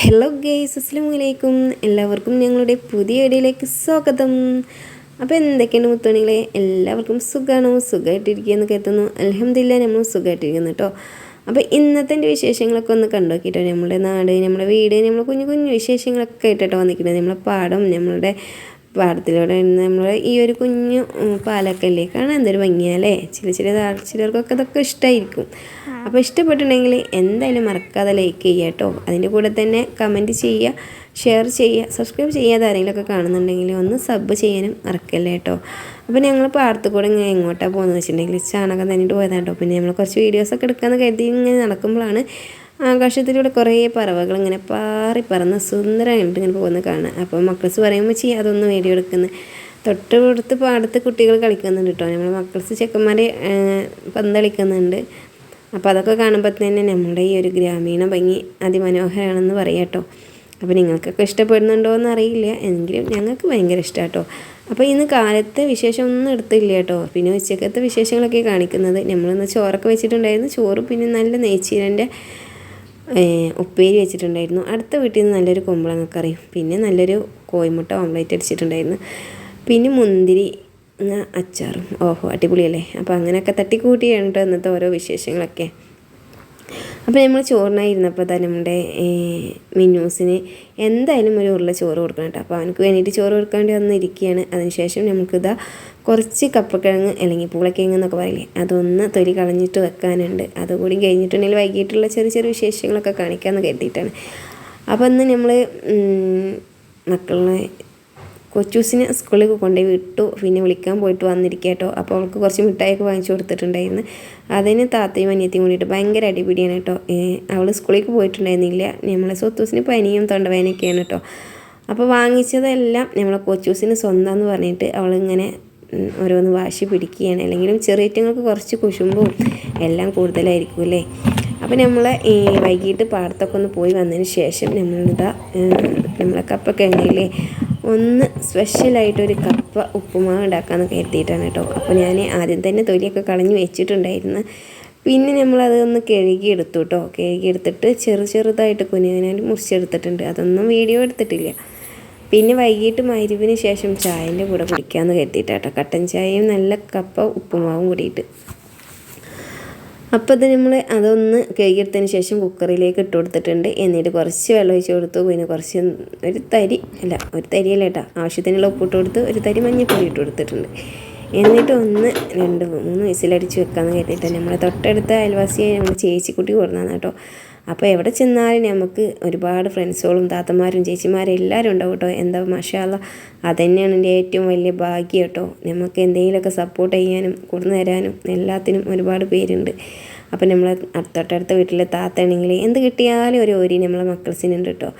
Hello guys അസ്സാം വലൈക്കും എല്ലാവർക്കും ഞങ്ങളുടെ പുതിയ വീഡിയോയിലേക്ക് സ്വാഗതം. അപ്പോൾ എന്തൊക്കെയാണ് മുത്തോണികളെ എല്ലാവർക്കും സുഖമാണോ സുഖമായിട്ടിരിക്കുകയെന്ന് കരുതുന്നു. അലഹമില്ല നമ്മൾ സുഖമായിട്ടിരിക്കുന്നു കേട്ടോ അപ്പോൾ ഇന്നത്തെ വിശേഷങ്ങളൊക്കെ ഒന്ന് കണ്ടുനോക്കിട്ടോ? നമ്മുടെ നാട് നമ്മുടെ വീട് നമ്മുടെ കുഞ്ഞു കുഞ്ഞു വിശേഷങ്ങളൊക്കെ ആയിട്ടോ വന്നിരിക്കുന്നത്. നമ്മളെ പാടം നമ്മളുടെ പാടത്തിലൂടെ നമ്മൾ ഈ ഒരു കുഞ്ഞു പാലൊക്കെ കാണാൻ എന്തൊരു ഭംഗിയല്ലേ ചില ചില ചിലർക്കൊക്കെ അതൊക്കെ ഇഷ്ടമായിരിക്കും അപ്പോൾ ഇഷ്ടപ്പെട്ടിട്ടുണ്ടെങ്കിൽ എന്തായാലും മറക്കാതെ ലൈക്ക് ചെയ്യുക കേട്ടോ. അതിന്റെ കൂടെ തന്നെ കമന്റ് ചെയ്യുക ഷെയർ ചെയ്യുക സബ്സ്ക്രൈബ് ചെയ്യാതെ ആരെങ്കിലുമൊക്കെ കാണുന്നുണ്ടെങ്കിൽ ഒന്ന് സബ് ചെയ്യാനും മറക്കല്ലേ കേട്ടോ. അപ്പോൾ ഞങ്ങൾ പാടത്ത് കൂടെ ഇങ്ങനെ എങ്ങോട്ടാണ് പോകുന്നത് വെച്ചിട്ടുണ്ടെങ്കിൽ ചാണകം തന്നിട്ട് പോയതാണ് കേട്ടോ. പിന്നെ നമ്മൾ കുറച്ച് വീഡിയോസൊക്കെ എടുക്കാമെന്ന് കരുതി ഇങ്ങനെ നടക്കുമ്പോഴാണ് ആകാശത്തിലൂടെ കുറേ പറവകൾ ഇങ്ങനെ പാറി പറന്ന് സുന്ദരമായിട്ട് ഇങ്ങനെ പോകുന്നത് കാണാം. അപ്പോൾ മക്കൾസ് പറയുമ്പോൾ ചെയ്യും അതൊന്ന് വീഡിയോ എടുക്കുന്നത് തൊട്ട് കൊടുത്ത് പാടത്ത് കുട്ടികൾ കളിക്കുന്നുണ്ട് കേട്ടോ. നമ്മൾ മക്കൾസ് ചെക്കന്മാർ പന്തളിക്കുന്നുണ്ട്. അപ്പോൾ അതൊക്കെ കാണുമ്പോൾ തന്നെ നമ്മുടെ ഈ ഒരു ഗ്രാമീണ ഭംഗി അതിമനോഹരമാണെന്ന് പറയാം കേട്ടോ. അപ്പോൾ നിങ്ങൾക്കൊക്കെ ഇഷ്ടപ്പെടുന്നുണ്ടോ എന്ന് അറിയില്ല. എങ്കിലും ഞങ്ങൾക്ക് ഭയങ്കര ഇഷ്ടമാണ് കേട്ടോ. അപ്പോൾ ഇന്ന് കാലത്തെ വിശേഷം ഒന്നും എടുത്തില്ല കേട്ടോ. പിന്നെ ഉച്ചക്കത്തെ വിശേഷങ്ങളൊക്കെ കാണിക്കുന്നത്. നമ്മളിന്ന് ചോറൊക്കെ വെച്ചിട്ടുണ്ടായിരുന്നു. ചോറും പിന്നെ നല്ല നെയ്ച്ചീരന്റെ ഉപ്പേരി വെച്ചിട്ടുണ്ടായിരുന്നു. അടുത്ത വീട്ടിൽ നിന്ന് നല്ലൊരു കുമ്പളങ്ങക്കറി പിന്നെ നല്ലൊരു കോയിമുട്ട ഓംലേറ്റ് അടിച്ചിട്ടുണ്ടായിരുന്നു. പിന്നെ മുന്തിരി അച്ചാറും. ഓഹോ അടിപൊളിയല്ലേ? അപ്പോൾ അങ്ങനെയൊക്കെ തട്ടിക്കൂട്ടിയാണ് കേട്ടോ ഇന്നത്തെ ഓരോ വിശേഷങ്ങളൊക്കെ. അപ്പോൾ നമ്മൾ ചോറിനായി ഇരുന്നപ്പോൾ തന്നെ നമ്മുടെ മിന്നൂസിന് എന്തായാലും ഒരു ഉരുള ചോറ് കൊടുക്കണം കേട്ടോ അപ്പോൾ അവനക്ക് വേണ്ടിയിട്ട് ചോറ് കൊടുക്കാൻ വേണ്ടി വന്നിരിക്കുകയാണ് അതിനുശേഷം നമുക്കിതാ കുറച്ച് കപ്പക്കിഴങ്ങ് അല്ലെങ്കിൽ പൂളക്കിഴങ്ങ് എന്നൊക്കെ പറയില്ലേ അതൊന്ന് തൊലി കളഞ്ഞിട്ട് വെക്കാനുണ്ട്. അതുകൂടി കഴിഞ്ഞിട്ടുണ്ടെങ്കിൽ വൈകിട്ടുള്ള ചെറിയ ചെറിയ വിശേഷങ്ങളൊക്കെ കാണിക്കാമെന്ന് കരുതിയിട്ടാണ്. അപ്പോൾ ഇന്ന് നമ്മൾ മക്കളെ കൊച്ചൂസിനെ സ്കൂളിൽ കൊണ്ടുപോയി വിട്ടു. പിന്നെ വിളിക്കാൻ പോയിട്ട് വന്നിരിക്കുക അപ്പോൾ അവൾക്ക് കുറച്ച് മിഠായിയൊക്കെ വാങ്ങിച്ചു കൊടുത്തിട്ടുണ്ടായിരുന്നു. അതിന് താത്തയും അനിയത്തിയും കൂടിയിട്ട് ഭയങ്കര അടിപിടിയാണ് കേട്ടോ അവൾ സ്കൂളിലേക്ക് പോയിട്ടുണ്ടായിരുന്നില്ല. നമ്മളെ സ്വത്തൂസിന് പനിയും തൊണ്ടവേനയൊക്കെയാണ് കേട്ടോ അപ്പോൾ വാങ്ങിച്ചതെല്ലാം നമ്മളെ കൊച്ചൂസിന് സ്വന്തം എന്ന് പറഞ്ഞിട്ട് അവളിങ്ങനെ ഓരോന്ന് വാശി പിടിക്കുകയാണ്. അല്ലെങ്കിലും ചെറിയറ്റങ്ങൾക്ക് കുറച്ച് കുശുമ്പും എല്ലാം കൂടുതലായിരിക്കും അല്ലേ? അപ്പോൾ നമ്മൾ ഈ വൈകിട്ട് പാടത്തൊക്കെ ഒന്ന് പോയി വന്നതിന് ശേഷം നമ്മളിതാ നമ്മളെ കപ്പൊക്കെ കപ്പക്കിഴങ്ങില്ലേ ഒന്ന് സ്പെഷ്യലായിട്ടൊരു കപ്പ ഉപ്പുമാവ് ഉണ്ടാക്കാമെന്ന് കരുതിയിട്ടാണ് കേട്ടോ. അപ്പോൾ ഞാൻ ആദ്യം തന്നെ തൊലിയൊക്കെ കളഞ്ഞ് വെച്ചിട്ടുണ്ടായിരുന്നു. പിന്നെ നമ്മളത് ഒന്ന് കഴുകി എടുത്തു കേട്ടോ. കഴുകിയെടുത്തിട്ട് ചെറു ചെറുതായിട്ട് കുഞ്ഞിനായിട്ട് മുറിച്ചെടുത്തിട്ടുണ്ട്. അതൊന്നും വീഡിയോ എടുത്തിട്ടില്ല. പിന്നെ വൈകിട്ട് മരുവിന് ശേഷം ചായന്റെ കൂടെ കുടിക്കാമെന്ന് കരുതിയിട്ടാട്ടോ. കട്ടൻ ചായയും നല്ല കപ്പ ഉപ്പുമാവും കൂടിയിട്ട്. അപ്പോൾ ഇത് നമ്മൾ അതൊന്ന് കഴുകിയെടുത്തതിന് ശേഷം കുക്കറിലേക്ക് ഇട്ട് കൊടുത്തിട്ടുണ്ട്. എന്നിട്ട് കുറച്ച് വെള്ളം ഒഴിച്ച് കൊടുത്തു. പിന്നെ കുറച്ച് ഒരു തരി അല്ല ഒരു തരിയല്ല കേട്ടോ. ആവശ്യത്തിനുള്ള ഉപ്പിട്ട് കൊടുത്ത്. ഒരു തരി മഞ്ഞൾപ്പൊടി ഇട്ട് കൊടുത്തിട്ടുണ്ട്. എന്നിട്ട് ഒന്ന് രണ്ട് മൂന്ന് വിസിലടിച്ച് വെക്കാമെന്ന് കരുതിയിട്ട് നമ്മളെ തൊട്ടടുത്ത അയൽവാസിയെ നമ്മൾ ചേച്ചിക്കുട്ടി കൊടുന്നതാണ് കേട്ടോ. അപ്പോൾ എവിടെ ചെന്നാലും നമുക്ക് ഒരുപാട് ഫ്രണ്ട്സുകളും താത്തമാരും ചേച്ചിമാരും എല്ലാവരും ഉണ്ടാവും കേട്ടോ. എന്താ മഷാല അതുതന്നെയാണ് എന്റെ ഏറ്റവും വലിയ ഭാഗ്യം കേട്ടോ. നമുക്ക് എന്തെങ്കിലുമൊക്കെ സപ്പോർട്ട് ചെയ്യാനും കൊടുന്നു തരാനും എല്ലാത്തിനും ഒരുപാട് പേരുണ്ട്. അപ്പോൾ നമ്മൾ തൊട്ടടുത്ത വീട്ടിലെ താത്തയാണെങ്കിൽ എന്ത് കിട്ടിയാലും ഒരു ഓരി നമ്മളെ മക്കൾസിനുണ്ട് കേട്ടോ.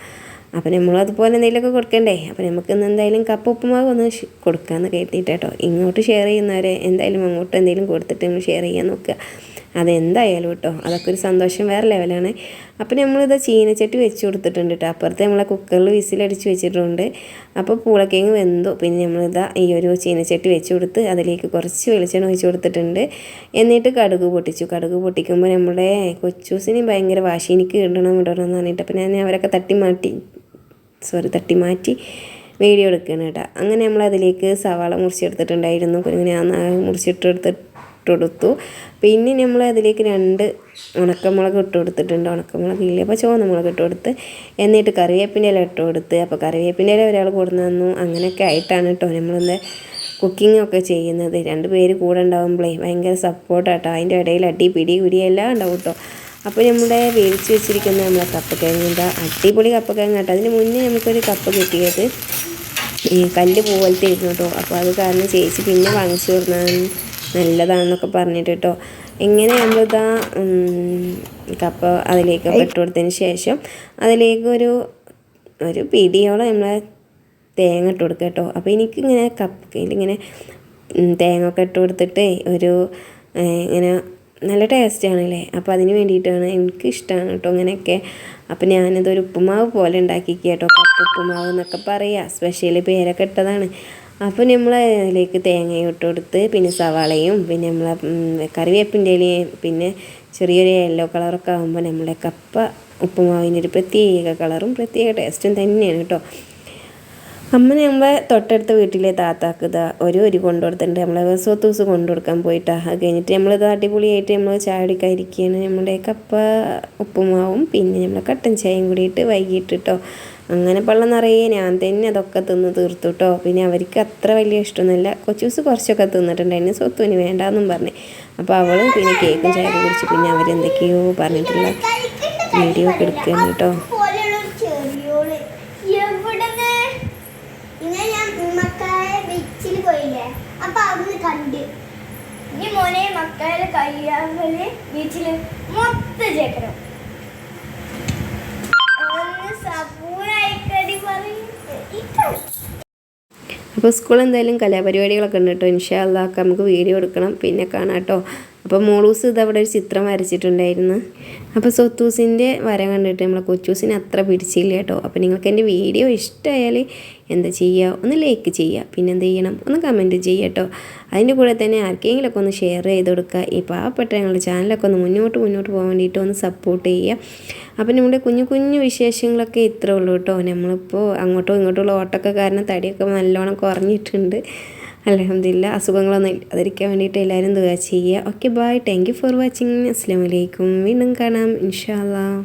അപ്പോൾ നമ്മൾ അതുപോലെ എന്തെങ്കിലുമൊക്കെ കൊടുക്കണ്ടേ? അപ്പോൾ നമുക്ക് ഇന്ന് എന്തായാലും കപ്പ് ഉപ്പുമാവ് ഒന്ന് കൊടുക്കാമെന്ന് കരുതിയിട്ട് കേട്ടോ. ഇങ്ങോട്ട് ഷെയർ ചെയ്യുന്നവരെ എന്തായാലും അങ്ങോട്ട് എന്തെങ്കിലും കൊടുത്തിട്ട് നമ്മൾ ഷെയർ ചെയ്യാൻ നോക്കുക. അതെന്തായാലും കേട്ടോ അതൊക്കെ ഒരു സന്തോഷം വേറെ ലെവലാണ്. അപ്പോൾ നമ്മളിത് ചീനച്ചട്ടി വെച്ച് കൊടുത്തിട്ടുണ്ട് കേട്ടോ അപ്പുറത്ത് നമ്മളെ കുക്കറിൽ വിസിലടിച്ച് വെച്ചിട്ടുണ്ട്. അപ്പോൾ പൂളക്കിഴങ്ങ് വെന്തു. പിന്നെ നമ്മളിതാ ഈ ഒരു ചീനച്ചട്ടി വെച്ച് കൊടുത്ത് അതിലേക്ക് കുറച്ച് വെളിച്ചെണ്ണ ഒഴിച്ച് കൊടുത്തിട്ടുണ്ട്. എന്നിട്ട് കടുക് പൊട്ടിച്ചു. കടുക് പൊട്ടിക്കുമ്പോൾ നമ്മുടെ കൊച്ചൂസിന് ഭയങ്കര വാശി. എനിക്ക് ഇടണം ഇടണം എന്ന് പറഞ്ഞിട്ട്. അപ്പോൾ ഞാൻ അവരൊക്കെ തട്ടി മാറ്റി സോറി തട്ടി മാറ്റി വീഡിയോ എടുക്കുകയാണ് കേട്ടോ അങ്ങനെ നമ്മൾ അതിലേക്ക് സവാള മുറിച്ചെടുത്തിട്ടുണ്ടായിരുന്നു. മുറിച്ചിട്ട് ആ മുറിച്ചിട്ടെടുത്തിട്ട് കൊടുത്തു പിന്നെ നമ്മൾ അതിലേക്ക് രണ്ട് ഉണക്കമുളക് ഇട്ട് കൊടുത്തിട്ടുണ്ട് ഉണക്കമുളക് ഇല്ല. അപ്പോൾ ചുവന്ന മുളക് ഇട്ട് കൊടുത്ത് എന്നിട്ട് കറിവേപ്പിന്റെ ഇല ഇട്ട് കൊടുത്ത് അപ്പോൾ കറിവേപ്പിന്റെ ഇല ഒരാൾ കൊടുന്നു തന്നു. അങ്ങനെയൊക്കെ ആയിട്ടാണ് കേട്ടോ നമ്മളിന്ന് കുക്കിംഗ് ഒക്കെ ചെയ്യുന്നത്. രണ്ട് പേര് കൂടെ ഉണ്ടാകുമ്പോഴേ ഭയങ്കര സപ്പോർട്ടാട്ടോ അതിന്റെ ഇടയിൽ അടി പിടി കുടി എല്ലാം ഉണ്ടാവും കേട്ടോ അപ്പോൾ നമ്മുടെ വേവിച്ച് വെച്ചിരിക്കുന്ന നമ്മളെ കപ്പക്കിഴങ്ങിന്റെ അടിപൊളി കപ്പക്കിഴങ്ങ് കേട്ടോ അതിന് മുന്നേ നമുക്കൊരു കപ്പ് കിട്ടിയത് ഈ കല്ല് പോലത്തെ ഇരുന്നു കേട്ടോ അപ്പോൾ അത് കാരണം ചേച്ചി പിന്നെ വാങ്ങിച്ചു കൊടുന്നാൽ നല്ലതാണെന്നൊക്കെ പറഞ്ഞിട്ട് കേട്ടോ. നമ്മളിതാ ഉം, കപ്പ അതിലേക്ക് ഇട്ട് കൊടുത്തതിന് ശേഷം അതിലേക്ക് ഒരു ഒരു പിടിയോളം നമ്മളെ തേങ്ങ ഇട്ട് കൊടുക്കുക കേട്ടോ. അപ്പോൾ എനിക്കിങ്ങനെ കപ്പ് ഇങ്ങനെ തേങ്ങ ഒക്കെ ഇട്ട് കൊടുത്തിട്ട് ഒരു ഇങ്ങനെ നല്ല ടേസ്റ്റാണല്ലേ അപ്പോൾ അതിന് വേണ്ടിയിട്ടാണ് എനിക്ക് ഇഷ്ടമാണ് കേട്ടോ അങ്ങനെയൊക്കെ അപ്പോൾ ഞാനിതൊരു ഉപ്പുമാവ് പോലെ ഉണ്ടാക്കിക്കുക കേട്ടോ. കപ്പ് ഉപ്പുമാവ് എന്നൊക്കെ പറയുക സ്പെഷ്യൽ പേരൊക്കെ ഇട്ടതാണ്. അപ്പോൾ നമ്മൾ അതിലേക്ക് തേങ്ങയും ഇട്ട് കൊടുത്ത് പിന്നെ സവാളയും പിന്നെ നമ്മളെ കറിവേപ്പിന്റെ ഇലയും പിന്നെ ചെറിയൊരു യെല്ലോ കളറൊക്കെ ആകുമ്പോൾ നമ്മളെ കപ്പ ഉപ്പുമാവിനൊരു പ്രത്യേക കളറും പ്രത്യേക ടേസ്റ്റും തന്നെയാണ് കേട്ടോ. അമ്മ നമ്മളെ തൊട്ടടുത്ത വീട്ടിലെ താത്താക്ക് ഇതാ ഒരു ഒരു കൊണ്ടുകൊടുത്തിട്ടുണ്ട്. നമ്മളെ ദിവസം കൊണ്ടു കൊടുക്കാൻ പോയിട്ടാ. അത് കഴിഞ്ഞിട്ട് നമ്മളിത് അടിപൊളിയായിട്ട് നമ്മൾ ചായ കുടിക്കാൻ ഇരിക്കുകയാണ് നമ്മുടെ കപ്പ ഉപ്പുമാവും പിന്നെ നമ്മൾ കട്ടൻ ചായയും കൂടിയിട്ട് വൈകിട്ട് കേട്ടോ അങ്ങനെ പള്ളം നിറയെ ഞാൻ തന്നെ അതൊക്കെ തിന്ന് തീർത്തു കേട്ടോ പിന്നെ അവർക്ക് അത്ര വലിയ ഇഷ്ടമൊന്നുമില്ല. കൊച്ചൂസ് കുറച്ചൊക്കെ തിന്നിട്ടുണ്ടായിരുന്നു. സ്വത്തുവിന് വേണ്ടാന്നും പറഞ്ഞു. അപ്പോൾ അവൾ പിന്നെ കേക്കും ചായ കുടിച്ച് പിന്നെ അവരെന്തൊക്കെയോ പറഞ്ഞിട്ടുള്ള വീഡിയോ ഒക്കെ എടുക്കുകയാണ് കേട്ടോ പോലെയുള്ള ഒരു ചെറിയോൾ എവിടുന്ന് ഇങ്ങനെ ഞാൻ മക്കളെ ബീച്ചിൽ പോയില്ലേ അപ്പൊ അവിടുന്ന് കണ്ട് ഇനി മോനെ കയ്യാമൽ ബീച്ചിൽ മൊത്തം ചേക്കണം അപ്പോൾ സ്കൂൾ എന്തായാലും കലാപരിപാടികളൊക്കെ ഉണ്ട് കേട്ടോ. ഇൻഷാ അള്ളാഹ് നമുക്ക് വീഡിയോ എടുക്കണം. പിന്നെ കാണാം കേട്ടോ. അപ്പോൾ മോളൂസ് ഇതവിടെ ഒരു ചിത്രം വരച്ചിട്ടുണ്ടായിരുന്നു. അപ്പോൾ സൊത്തൂസിന്റെ വര കണ്ടിട്ട് നമ്മളെ കൊച്ചൂസിനെ അത്ര പിടിച്ചില്ല കേട്ടോ. അപ്പോൾ നിങ്ങൾക്ക് എന്റെ വീഡിയോ ഇഷ്ടമായാൽ എന്താ ചെയ്യുക ഒന്ന് ലൈക്ക് ചെയ്യുക പിന്നെ എന്ത് ചെയ്യണം ഒന്ന് കമന്റ് ചെയ്യുക കേട്ടോ. അതിന്റെ കൂടെ തന്നെ ആർക്കെങ്കിലുമൊക്കെ ഒന്ന് ഷെയർ ചെയ്ത് കൊടുക്കുക. ഈ പാവപ്പെട്ട ഞങ്ങളുടെ ചാനലൊക്കെ ഒന്ന് മുന്നോട്ട് മുന്നോട്ട് പോകാൻ വേണ്ടിയിട്ട് ഒന്ന് സപ്പോർട്ട് ചെയ്യുക. അപ്പം നമ്മുടെ കുഞ്ഞു കുഞ്ഞു വിശേഷങ്ങളൊക്കെ ഇത്രേ ഉള്ളൂ കേട്ടോ. നമ്മളിപ്പോൾ അങ്ങോട്ടും ഇങ്ങോട്ടുള്ള ഓട്ടമൊക്കെ കാരണം തടിയൊക്കെ നല്ലോണം കുറഞ്ഞിട്ടുണ്ട്. അലഹമില്ല അസുഖങ്ങളൊന്നും ഇല്ലാതിരിക്കാൻ വേണ്ടിയിട്ട് എല്ലാവരും ദുവാ ചെയ്യുക. Okay bye thank you for watching അസ്സാം വലൈക്കും വീണ്ടും കാണാം. ഇൻഷാ അല്ലാ